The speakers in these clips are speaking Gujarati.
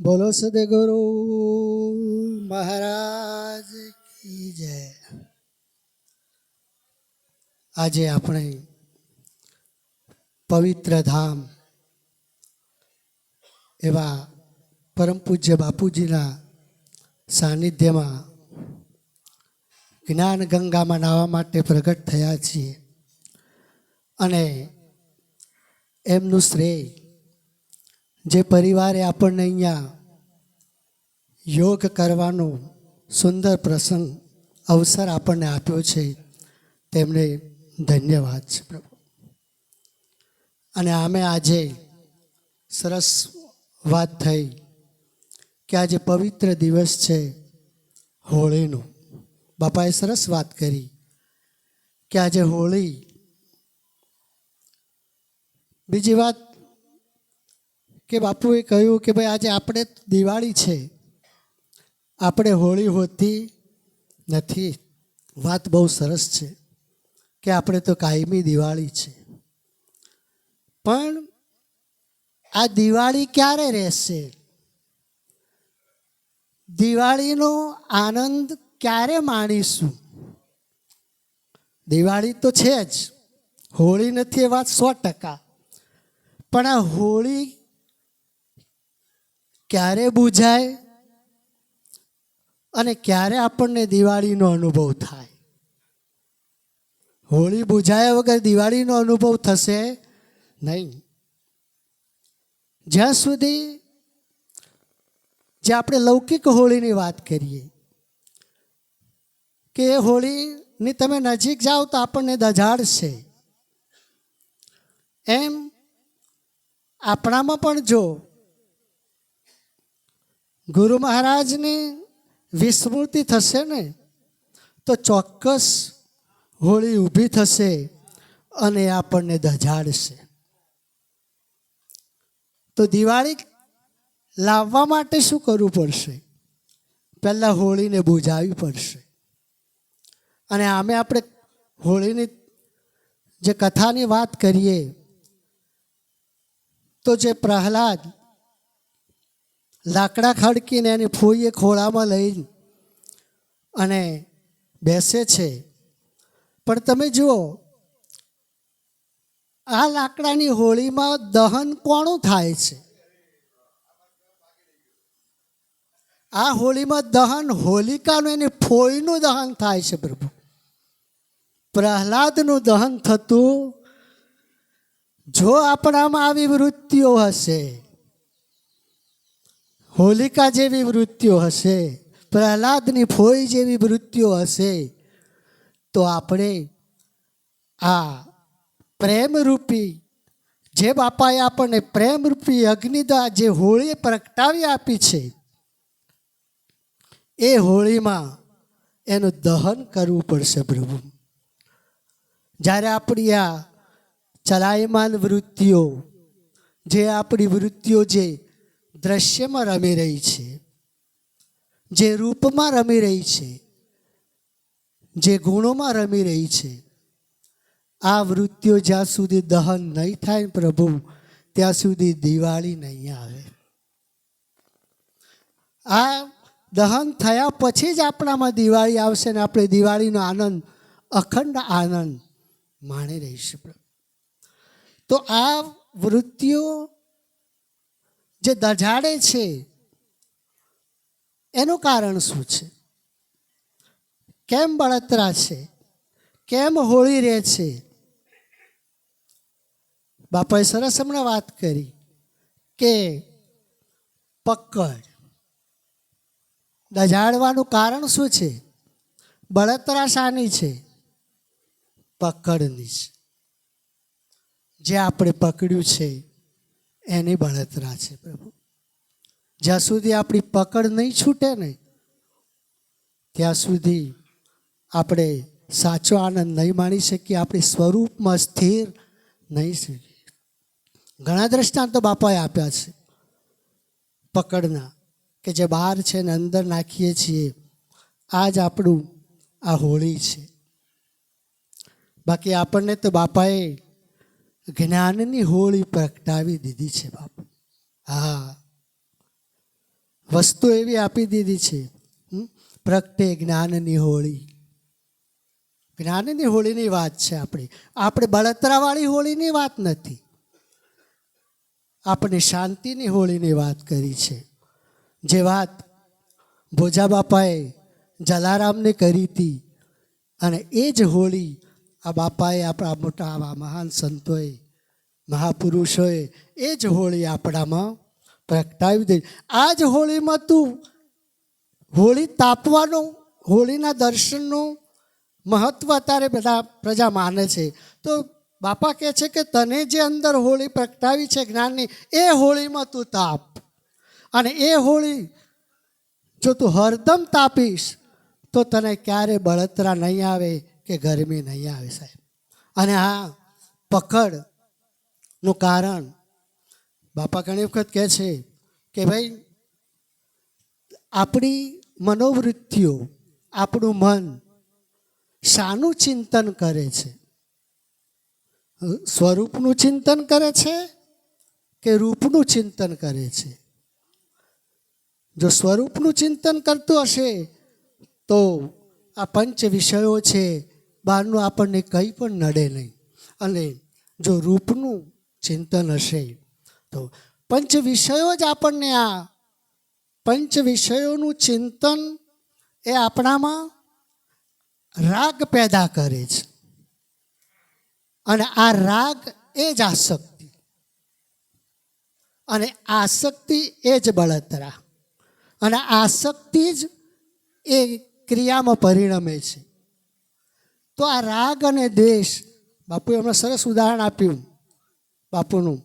બોલો સદગુરુ મહારાજ કી જય. આજે આપણે પવિત્ર ધામ એવા પરમ પૂજ્ય બાપુજીના સાનિધ્યમાં જ્ઞાન ગંગામાં નાહવા માટે પ્રગટ થયા છીએ. અને એમનું શ્રેય જે પરિવારે આપણને અહીંયા યોગ કરવાનો સુંદર પ્રસંગ, અવસર આપણને આપ્યો છે, તેમને ધન્યવાદ છે પ્રભુ. અને આમે આજે સરસ વાત થઈ કે આજે પવિત્ર દિવસ છે હોળીનો. બાપાએ સરસ વાત કરી કે આજે હોળી, બીજી વાત કે બાપુએ કહ્યું કે ભાઈ આજે આપણે દિવાળી છે. આપણે હોળી હોતી નથી. વાત બહુ સરસ છે કે આપણે તો કાયમી દિવાળી છે. પણ આ દિવાળી ક્યારે રહેશે? દિવાળીનો આનંદ ક્યારે માણીશું? દિવાળી તો છે જ. હોળી નથી એ વાત સો ટકા. પણ આ હોળી ક્યારે બુઝાય અને ક્યારે આપણને દિવાળીનો અનુભવ થાય? હોળી બુઝાયા વગર દિવાળીનો અનુભવ થશે નહીં. જ્યાં સુધી જે આપણે લૌકિક હોળીની વાત કરીએ, કે એ હોળીની તમે નજીક જાઓ તો આપણને દજાડશે એમ આપણામાં પણ જો ગુરુ મહારાજની વિસ્મૃતિ થશે ને, તો ચોક્કસ હોળી ઊભી થશે અને આપણને ધજાડશે. તો દિવાળી લાવવા માટે શું કરવું પડશે? પહેલાં હોળીને બુજાવવી પડશે. અને આમે આપણે હોળીની જે કથાની વાત કરીએ, તો જે પ્રહલાદ લાકડા ખડકીને એની ફોઈએ ખોળામાં લઈ અને બેસે છે. પણ તમે જુઓ, આ લાકડાની હોળીમાં દહન કોણું થાય છે? આ હોળીમાં દહન હોલિકાનું, એની ફોઈનું દહન થાય છે પ્રભુ. પ્રહલાદનું દહન થતું, જો આપણામાં આવી વૃત્તિઓ હશે હોલિકા જેવી વૃત્તિઓ હશે, પ્રહલાદની ફોઈ જેવી વૃત્તિઓ હશે, તો આપણે આ પ્રેમરૂપી જે બાપાએ આપણને પ્રેમરૂપી અગ્નિદા જે હોળી પ્રગટાવી આપી છે, એ હોળીમાં એનું દહન કરવું પડશે પ્રભુ. જ્યારે આપણી આ ચલાયમાન વૃત્તિઓ, જે આપણી વૃત્તિઓ જે દ્રશ્યમાં રમી રહી છે. જે રૂપમાં રમી રહી છે. જે ગુણોમાં રમી રહી છે. આ વૃત્તિઓ જ્યાં સુધી દહન નહીં થાય પ્રભુ, ત્યાં સુધી દિવાળી નહીં આવે. આ દહન થયા પછી જ આપણામાં દિવાળી આવશે ને આપણે દિવાળીનો આનંદ, અખંડ આનંદ માણી રહીશું. તો આ વૃત્તિઓ જે દજાડે છે, એનું કારણ શું છે? કેમ બળતરા છે? કેમ હોળી રહે છે? બાપાએ સરસ હમણાં વાત કરી કે પકડ. દજાડવાનું કારણ શું છે? બળતરા શાની છે? પકડની છે. જે આપણે પકડ્યું છે એની બળતરા છે પ્રભુ. જ્યાં સુધી આપણી પકડ નહીં છૂટે ને, ત્યાં સુધી આપણે સાચો આનંદ નહીં માણી શકીએ, આપણી સ્વરૂપમાં સ્થિર નહીં શકીએ. ઘણા દ્રષ્ટાંતો બાપાએ આપ્યા છે પકડના, કે જે બહાર છે ને અંદર નાખીએ છીએ આ જ આપણું આ હોળી છે. બાકી આપણને તો બાપાએ જ્ઞાનની હોળી પ્રગટાવી દીધી છે બાપુ. હા. વસ્તુ એવી આપી દીધી છે? પ્રગટે જ્ઞાનની હોળી. જ્ઞાનની હોળીની વાત છે આપણી. આપણે બળતરાવાળી હોળીની વાત નથી. આપણે શાંતિની હોળીની વાત કરી છે. જે વાત ભોજા બાપાએ જલારામને કરી હતી, અને એ જ હોળી આ બાપાએ આપણા મોટા આવા મહાન સંતોએ, મહાપુરુષોએ એ જ હોળી આપણામાં પ્રગટાવી દે આ જ હોળીમાં તું હોળી તાપવાનું, હોળીના દર્શનનું મહત્વ અત્યારે બધા પ્રજા માને છે. તો બાપા કહે છે કે તને જે અંદર હોળી પ્રગટાવી છે જ્ઞાનની, એ હોળીમાં તું તાપ. અને એ હોળી જો તું હરદમ તાપીશ, તો તને ક્યારે બળતરા નહીં આવે. કે ગરમી નહીં આવે સાહેબ. અને આ પકડનું કારણ બાપા ઘણી વખત કહે છે કે ભાઈ, આપણી મનોવૃત્તિઓ, આપણું મન શાનું ચિંતન કરે છે? સ્વરૂપનું ચિંતન કરે છે કે રૂપનું ચિંતન કરે છે? જો સ્વરૂપનું ચિંતન કરતું હશે તો આ પંચ વિષયો છે બહારનું આપણને કંઈ પણ નડે નહીં. અને જો રૂપનું ચિંતન હશે, તો પંચ વિષયો જ આપણને આ પંચ વિષયોનું ચિંતન એ આપણામાં રાગ પેદા કરે છે. અને આ રાગ એ જ આસક્તિ. અને આસક્તિ એ જ બળતરા. અને આસક્તિ જ એ ક્રિયામાં પરિણમે છે. તો આ રાગ અને દ્વેષ, બાપુએ હમણાં સરસ ઉદાહરણ આપ્યું, બાપુનું,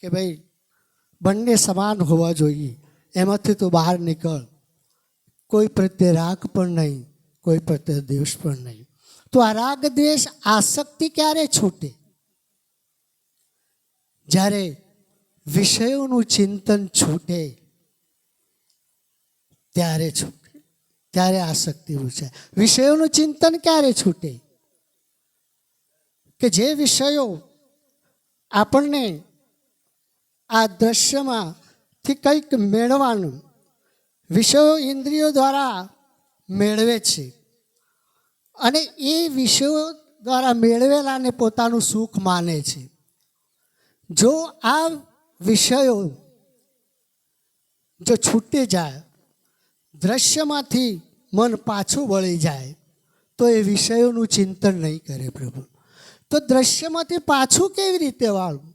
કે ભાઈ, બંને સમાન હોવા જોઈએ, એમાંથી તો બહાર નીકળ. કોઈ પ્રત્યે રાગ પણ નહીં, કોઈ પ્રત્યે દ્વેષ પણ નહીં. તો આ રાગ, દ્વેષ આસક્તિ ક્યારે છૂટે? જ્યારે વિષયોનું ચિંતન છૂટે, ત્યારે છૂટે. ત્યારે આસક્તિ છે વિષયોનું ચિંતન ક્યારે છૂટે? કે જે વિષયો આપણને આ દ્રશ્યમાંથી કંઈક મેળવાનું વિષયો ઇન્દ્રિયો દ્વારા મેળવે છે. અને એ વિષયો દ્વારા મેળવેલાને પોતાનું સુખ માને છે. જો આ વિષયો જો છૂટી જાય, દ્રશ્યમાંથી મન પાછું વળી જાય, તો એ વિષયોનું ચિંતન નહીં કરે પ્રભુ. તો દ્રશ્યમાંથી પાછું કેવી રીતે વાળવું?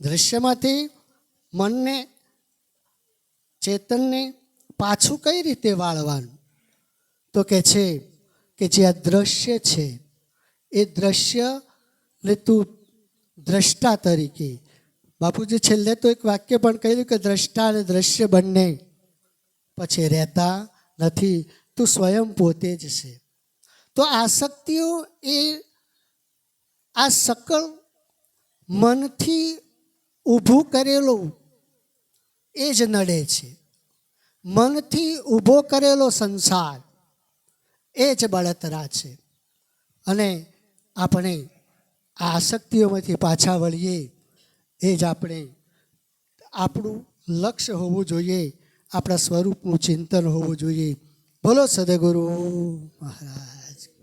દ્રશ્યમાંથી મનને, ચેતનને પાછું કઈ રીતે વાળવાનું? તો કે છે કે જે આ દ્રશ્ય છે, એ દ્રશ્ય ને તું દ્રષ્ટા તરીકે. બાપુજી છેલ્લે તો એક વાક્ય પણ કહ્યું કે દ્રષ્ટા અને દ્રશ્ય બંને પછી રહેતા નથી, તું સ્વયં પોતે જ છે. તો આસક્તિઓ એ આ સકળ મનથી ઊભું કરેલું એ જ નડે છે. મનથી ઊભો કરેલો સંસાર એ જ બળતરા છે. અને આપણે આ આસક્તિઓમાંથી પાછા વળીએ એ જ આપણે આપણું લક્ષ્ય હોવું જોઈએ, આપણા સ્વરૂપનું ચિંતન હોવું જોઈએ. બોલો સદગુરુ મહારાજ.